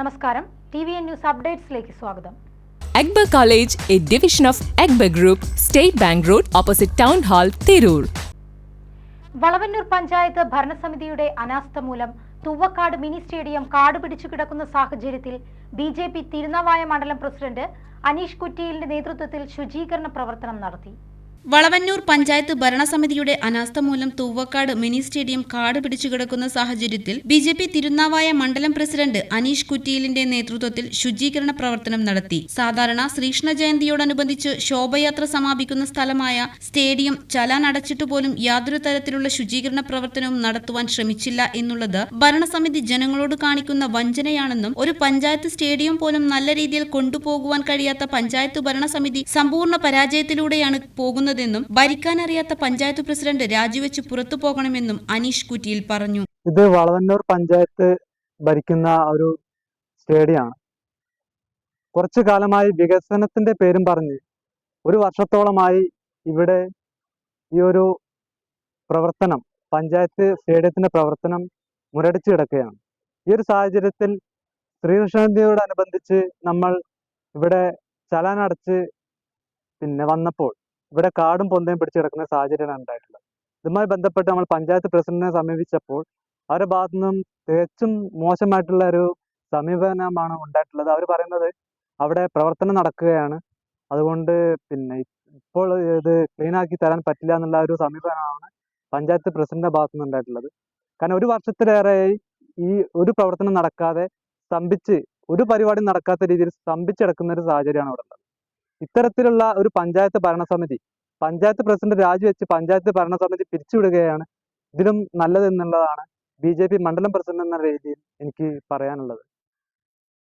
നമസ്കാരം. T V N news അപ്ഡേറ്റ്സിലേക്ക് സ്വാഗതം. Akbar college A division of Akbar group state bank road opposite town hall Tirur. Valavannur panchayat ഭരണസമിതിയുടെ അനാസ്ഥ മൂലം Thuvakkad mini stadium കാട് പിടിച്ചു കിടക്കുന്ന സാഹചര്യത്തിൽ ബി ജെ പി തിരുനാവായ മണ്ഡലം പ്രസിഡന്റ് അനീഷ് കുറ്റിയിലിന്റെ നേതൃത്വത്തിൽ ശുചീകരണ പ്രവർത്തനം നടത്തി. വളവന്നൂർ പഞ്ചായത്ത് ഭരണസമിതിയുടെ അനാസ്ഥ മൂലം തൂവക്കാട് മിനി സ്റ്റേഡിയം കാട് പിടിച്ചു കിടക്കുന്ന സാഹചര്യത്തിൽ ബി ജെ പി തിരുനാവായ മണ്ഡലം പ്രസിഡന്റ് അനീഷ് കുറ്റിയിലിന്റെ നേതൃത്വത്തിൽ ശുചീകരണ പ്രവർത്തനം നടത്തി. സാധാരണ ശ്രീകൃഷ്ണ ജയന്തിയോടനുബന്ധിച്ച് ശോഭയാത്ര സമാപിക്കുന്ന സ്ഥലമായ സ്റ്റേഡിയം ചലാൻ അടച്ചിട്ട് പോലും യാതൊരു തരത്തിലുള്ള ശുചീകരണ പ്രവർത്തനവും നടത്തുവാൻ ശ്രമിച്ചില്ല എന്നുള്ളത് ഭരണസമിതി ജനങ്ങളോട് കാണിക്കുന്ന വഞ്ചനയാണെന്നും ഒരു പഞ്ചായത്ത് സ്റ്റേഡിയം പോലും നല്ല രീതിയിൽ കൊണ്ടുപോകുവാൻ കഴിയാത്ത പഞ്ചായത്ത് ഭരണസമിതി സമ്പൂർണ പരാജയത്തിലൂടെയാണ് പോകുന്നതെന്നും ഭരിക്കാനറിയാത്ത പഞ്ചായത്ത് പ്രസിഡന്റ് രാജിവെച്ച് പുറത്തു പോകണമെന്നും അനീഷ് കുറ്റിയിൽ പറഞ്ഞു. ഇത് വളവന്നൂർ പഞ്ചായത്ത് ഭരിക്കുന്ന ഒരു സ്റ്റേഡിയമാണ്. കുറച്ചു കാലമായി വികസനത്തിന്റെ പേരും പറഞ്ഞ് ഒരു വർഷത്തോളമായി ഇവിടെ ഈ ഒരു പ്രവർത്തനം പഞ്ചായത്ത് സ്റ്റേഡിയത്തിന്റെ പ്രവർത്തനം മുരടിച്ചു കിടക്കുകയാണ്. ഈ ഒരു സാഹചര്യത്തിൽ ശ്രീകൃഷ്ണജയന്തിയോടനുബന്ധിച്ച് നമ്മൾ ഇവിടെ ചലാനടച്ച് പിന്നെ വന്നപ്പോൾ ഇവിടെ കാടും പൊന്തയും പിടിച്ചു കിടക്കുന്ന സാഹചര്യമാണ് ഉണ്ടായിട്ടുള്ളത്. ഇതുമായി ബന്ധപ്പെട്ട് നമ്മൾ പഞ്ചായത്ത് പ്രസിഡന്റിനെ സമീപിച്ചപ്പോൾ അവരുടെ ഭാഗത്തു നിന്നും തികച്ചും മോശമായിട്ടുള്ള ഒരു സമീപനമാണ് ഉണ്ടായിട്ടുള്ളത്. അവർ പറയുന്നത് അവിടെ പ്രവർത്തനം നടക്കുകയാണ്. അതുകൊണ്ട് പിന്നെ ഇപ്പോൾ ഇത് ക്ലീൻ ആക്കി തരാൻ പറ്റില്ല എന്നുള്ള ഒരു സമീപനമാണ് പഞ്ചായത്ത് പ്രസിഡന്റിന്റെ ഭാഗത്തു നിന്ന് ഉണ്ടായിട്ടുള്ളത്. കാരണം ഒരു വർഷത്തിലേറെയായി ഈ ഒരു പ്രവർത്തനം നടക്കാതെ സ്തംഭിച്ച് ഒരു പരിപാടി നടക്കാത്ത രീതിയിൽ സ്തംഭിച്ച് കിടക്കുന്ന ഒരു സാഹചര്യമാണ് ഇവിടെ ഉള്ളത്. ഇത്തരത്തിലുള്ള ഒരു പഞ്ചായത്ത് ഭരണസമിതി പഞ്ചായത്ത് പ്രസിഡന്റ് രാജിവെച്ച് പഞ്ചായത്ത് ഭരണസമിതി പിരിച്ചുവിടുകയാണ് ഇതിലും നല്ലതെന്നുള്ളതാണ് ബി ജെ പി മണ്ഡലം പ്രസിഡന്റ് എന്ന രീതിയിൽ എനിക്ക് പറയാനുള്ളത്.